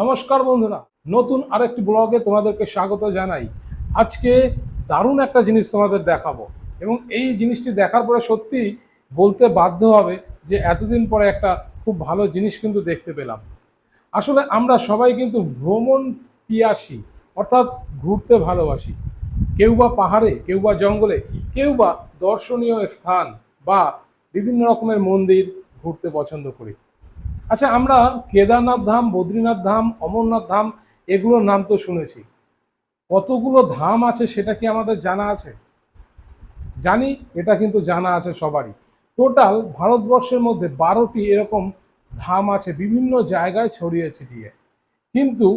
নমস্কার বন্ধুরা, নতুন আরেকটি ব্লগে তোমাদেরকে স্বাগত জানাই। আজকে দারুণ একটা জিনিস তোমাদের দেখাবো এবং এই জিনিসটি দেখার পরে সত্যি বলতে বাধ্য হবে যে এতদিন পরে একটা খুব ভালো জিনিস কিন্তু দেখতে পেলাম। আসলে আমরা সবাই কিন্তু ভ্রমণ পিয়াসী, অর্থাৎ ঘুরতে ভালোবাসি। কেউ বা পাহাড়ে, কেউ বা জঙ্গলে, কেউ বা দর্শনীয় স্থান বা বিভিন্ন রকমের মন্দির ঘুরতে পছন্দ করি। আচ্ছা আমরা কেদারনাথ ধাম, বদ্রীনাথ ধাম, অমরনাথ ধাম, এগুলোর নাম তো শুনেছি। কতগুলো ধাম আছে সেটা কি আমাদের জানা আছে? জানি, এটা কিন্তু জানা আছে সবারই। টোটাল ভারতবর্ষের মধ্যে বারোটি এরকম ধাম আছে, বিভিন্ন জায়গায় ছড়িয়ে ছিটিয়ে। কিন্তু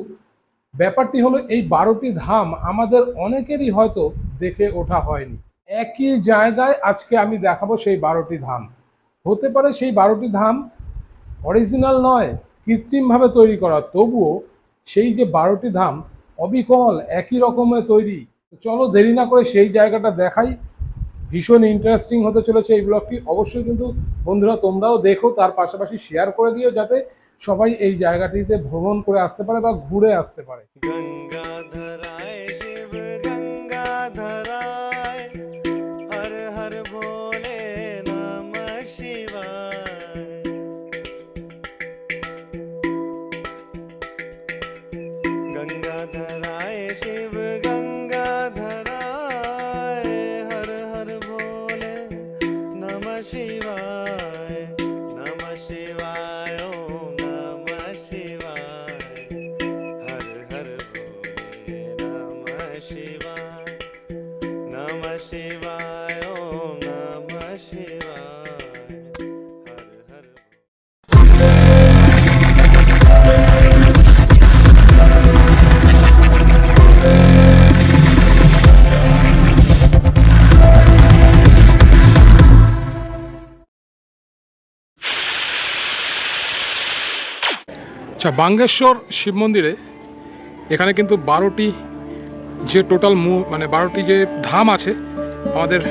ব্যাপারটি হলো, এই বারোটি ধাম আমাদের অনেকেরই হয়তো দেখে ওঠা হয়নি। একই জায়গায় আজকে আমি দেখাবো সেই বারোটি ধাম। হতে পারে সেই বারোটি ধাম অরিজিনাল নয়, কৃত্রিমভাবে তৈরি করা। তবুও সেই যে বারোটি ধাম অবিকল একই রকমে তৈরি। চলো দেরি না করে সেই জায়গাটা দেখাই। ভীষণ ইন্টারেস্টিং হতে চলেছে এই ব্লগটি। অবশ্যই কিন্তু বন্ধুরা তোমরাও দেখো, তার পাশাপাশি শেয়ার করে দিও যাতে সবাই এই জায়গাটিতে ভ্রমণ করে আসতে পারে বা ঘুরে আসতে পারে। গঙ্গাধর আচ্ছা বাঙ্গেশ্বর শিব মন্দিরে এখানে কিন্তু বারোটি যে টোটাল মু মানে বারোটি যে ধাম আছে, আমাদের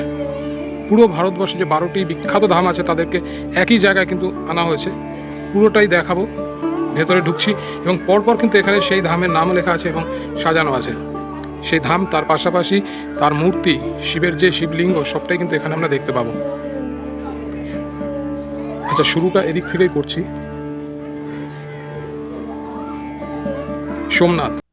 পুরো ভারতবর্ষে যে বারোটি বিখ্যাত ধাম আছে, তাদেরকে একই জায়গায় কিন্তু আনা হয়েছে। পুরোটাই দেখাবো, ভেতরে ঢুকছি এবং পরপর কিন্তু এখানে সেই ধামের নাম লেখা আছে এবং সাজানো আছে। সেই ধাম তার পাশাপাশি তার মূর্তি, শিবের যে শিবলিঙ্গ, সবটাই কিন্তু এখানে আমরা দেখতে পাবো। আচ্ছা শুরুটা এদিক থেকেই করছি। সোমনাথ।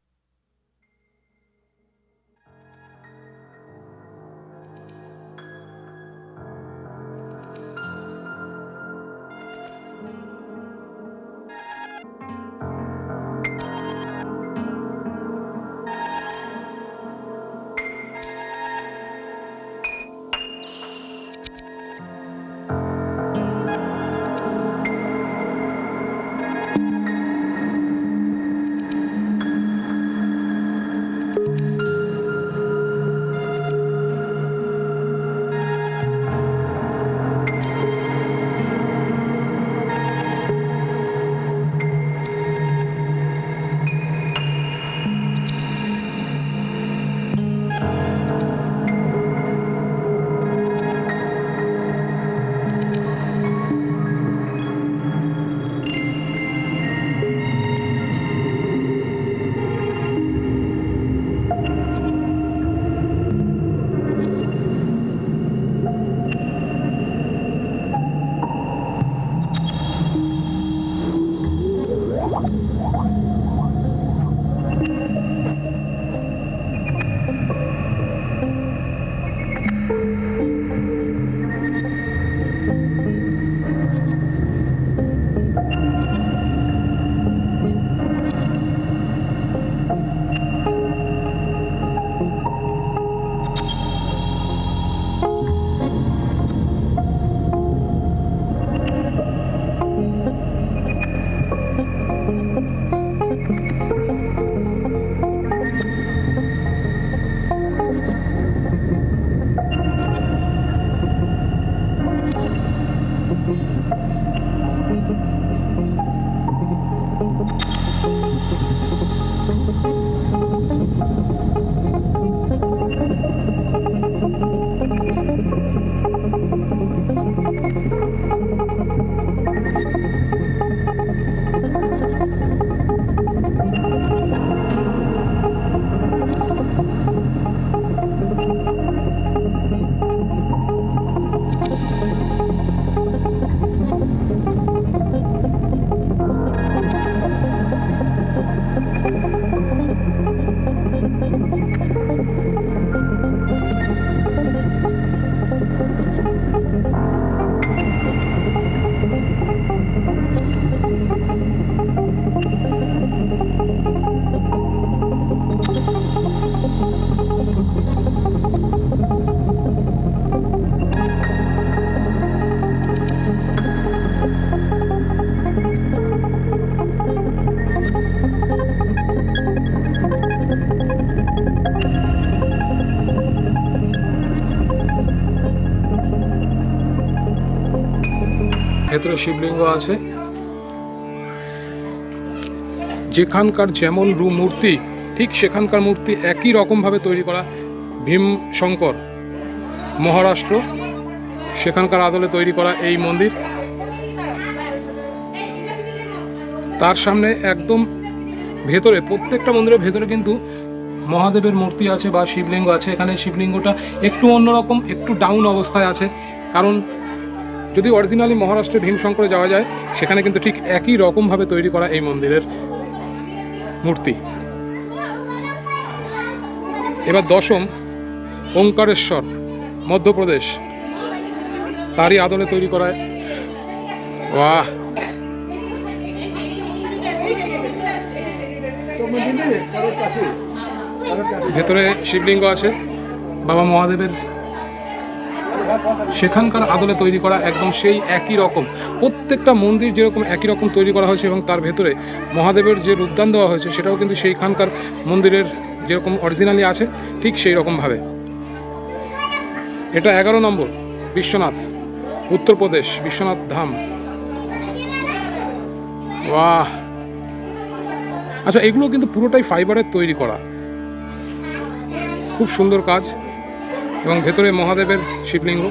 ভেতরে শিবলিঙ্গ আছে। যেখানকার যেমন রু মূর্তি, ঠিক সেখানকার মূর্তি একই রকমভাবে তৈরি করা ভীম শঙ্কর মহারাষ্ট্র, সেখানকার আদলে তৈরি করা এই মন্দির। তার সামনে একদম ভেতরে, প্রত্যেকটা মন্দিরের ভেতরে কিন্তু মহাদেবের মূর্তি আছে বা শিবলিঙ্গ আছে। এখানে শিবলিঙ্গটা একটু অন্যরকম, একটু ডাউন অবস্থায় আছে। কারণ যদি অরিজিনালি মহারাষ্ট্রের ভীমশঙ্করে যাওয়া যায়, সেখানে কিন্তু ঠিক একই রকমভাবে তৈরি করা এই মন্দিরের মূর্তি। এবার দশম, ওঙ্কারেশ্বর, মধ্যপ্রদেশ। তারই আদলে তৈরি করা বাহ ভেতরে শিবলিঙ্গ আছে, বাবা মহাদেবের সেখানকার আদলে তৈরি করা একদম সেই একই রকম। প্রত্যেকটা মন্দির যেরকম একই রকম তৈরি করা হয়েছে এবং তার ভেতরে মহাদেবের যে রূপদান দেওয়া হয়েছে, সেটাও কিন্তু সেইখানকার মন্দিরের যেরকম অরিজিনালি আছে, ঠিক সেই রকমভাবে এটা এগারো নম্বর, বিশ্বনাথ, উত্তরপ্রদেশ, বিশ্বনাথ ধাম। বাহ আচ্ছা এগুলো কিন্তু পুরোটাই ফাইবারের তৈরি করা। খুব সুন্দর কাজ। এবং ভেতরে মহাদেবের শিবলিঙ্গ।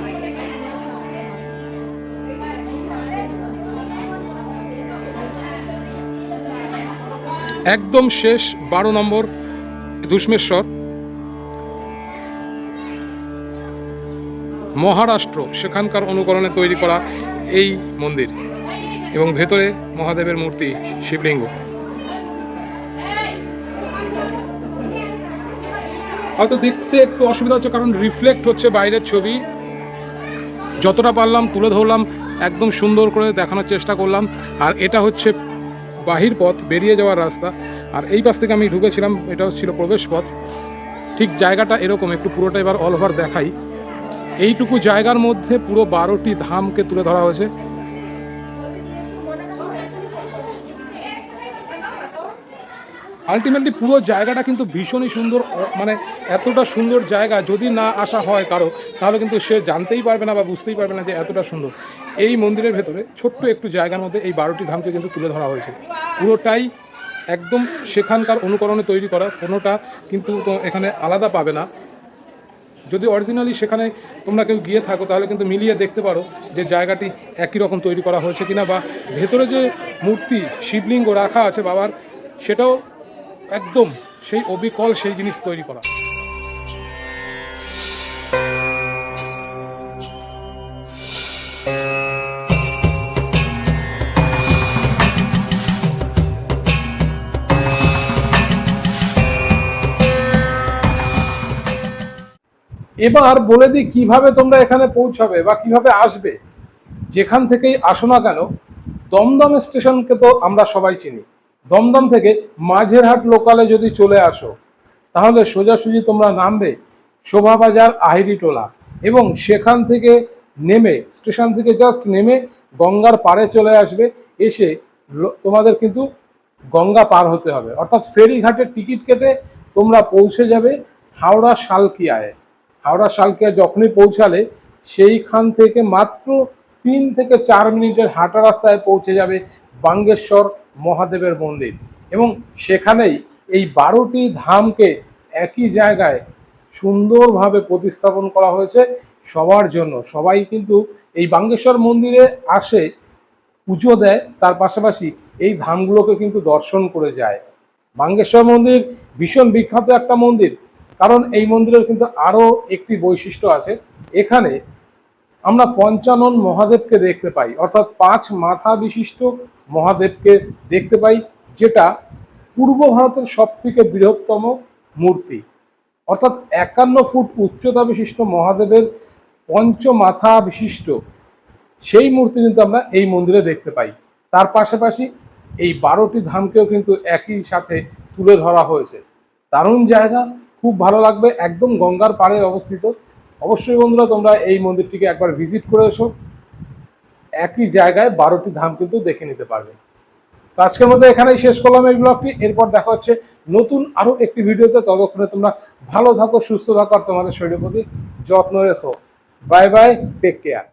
একদম শেষ বারো নম্বর দুষ্মেশ্বর। মহারাষ্ট্র, সেখানকার অনুকরণে তৈরি করা এই মন্দির এবং ভেতরে মহাদেবের মূর্তি শিবলিঙ্গ। হয়তো দেখতে একটু অসুবিধা হচ্ছে, কারণ রিফ্লেক্ট হচ্ছে বাইরের ছবি। যতটা পারলাম তুলে ধরলাম, একদম সুন্দর করে দেখানোর চেষ্টা করলাম। আর এটা হচ্ছে বাহির পথ, বেরিয়ে যাওয়ার রাস্তা। আর এই পাশ থেকে আমি ঢুকেছিলাম, এটা ছিল প্রবেশ পথ। ঠিক জায়গাটা এরকম, একটু পুরোটা এবার অল ওভার দেখাই। এইটুকু জায়গার মধ্যে পুরো বারোটি ধামকে তুলে ধরা হয়েছে। আলটিমেটলি পুরো জায়গাটা কিন্তু ভীষণই সুন্দর মানে এতটা সুন্দর জায়গা, যদি না আসা হয় কারও, তাহলে কিন্তু সে জানতেই পারবে না বা বুঝতেই পারবে না যে এতটা সুন্দর। এই মন্দিরের ভেতরে ছোট্ট একটু জায়গার মধ্যে এই বারোটি ধামকে কিন্তু তুলে ধরা হয়েছে। পুরোটাই একদম সেখানকার অনুকরণে তৈরি করা, কোনোটা কিন্তু এখানে আলাদা পাবে না। যদি অরিজিনালি সেখানে তোমরা কেউ গিয়ে থাকো, তাহলে কিন্তু মিলিয়ে দেখতে পারো যে জায়গাটি একই রকম তৈরি করা হয়েছে কিনা বা ভেতরে যে মূর্তি, শিবলিঙ্গ রাখা আছে বাবার, সেটাও একদম সেই অবিকল সেই জিনিস তৈরি করা। এবার বলে দিই কীভাবে তোমরা এখানে পৌঁছাবে বা কীভাবে আসবে। যেখান থেকেই আসো না কেন, দমদম স্টেশনকে তো আমরা সবাই চিনি। দমদম থেকে মাঝেরহাট লোকালে যদি চলে আসো, তাহলে সোজাসুজি তোমরা নামবে শোভাবাজার আহিরিটোলা এবং সেখান থেকে নেমে, স্টেশন থেকে জাস্ট নেমে গঙ্গার পাড়ে চলে আসবে, এসে তোমাদের কিন্তু গঙ্গা পার হতে হবে। অর্থাৎ ফেরিঘাটের টিকিট কেটে তোমরা পৌঁছে যাবে হাওড়া শালকিয়ায়। হাওড়া শালকিয়া যখনই পৌঁছালে, সেইখান থেকে মাত্র তিন থেকে চার মিনিটের হাঁটা রাস্তায় পৌঁছে যাবে বাঙ্গেশ্বর মহাদেবের মন্দির। এবং সেখানেই এই বারোটি ধামকে একই জায়গায় সুন্দরভাবে প্রতিস্থাপন করা হয়েছে সবার জন্য। সবাই কিন্তু এই বাঙ্গেশ্বর মন্দিরে আসে, পুজো দেয়, তার পাশাপাশি এই ধামগুলোকে কিন্তু দর্শন করে যায়। বাঙ্গেশ্বর মন্দির ভীষণ বিখ্যাত একটা মন্দির, কারণ এই মন্দিরের কিন্তু আরও একটি বৈশিষ্ট্য আছে। এখানে আমরা পঞ্চানন মহাদেবকে দেখতে পাই, অর্থাৎ পাঁচ মাথা বিশিষ্ট মহাদেবকে দেখতে পাই, যেটা পূর্ব ভারতের সব থেকে বৃহত্তম মূর্তি। অর্থাৎ একান্ন ফুট উচ্চতা বিশিষ্ট মহাদেবের পঞ্চ মাথা বিশিষ্ট। সেই মূর্তি কিন্তু আমরা এই মন্দিরে দেখতে পাই। তার পাশাপাশি এই বারোটি ধামকেও কিন্তু একই সাথে তুলে ধরা হয়েছে। দারুণ জায়গা, খুব ভালো লাগবে, একদম গঙ্গার পাড়ে অবস্থিত। অবশ্যই বন্ধুরা, তোমরা এই মন্দিরটিকে একবার ভিজিট করে এসো। একই জায়গায় বারোটি ধাম কিন্তু দেখে নিতে পারবে। তো আজকের মধ্যে এখানেই শেষ করলাম এই ব্লগটি। এরপর দেখা হচ্ছে নতুন আরও একটি ভিডিওতে। ততক্ষণে তোমরা ভালো থাকো, সুস্থ থাকো, আর তোমাদের শরীরের প্রতি যত্ন রেখো। Bye bye take care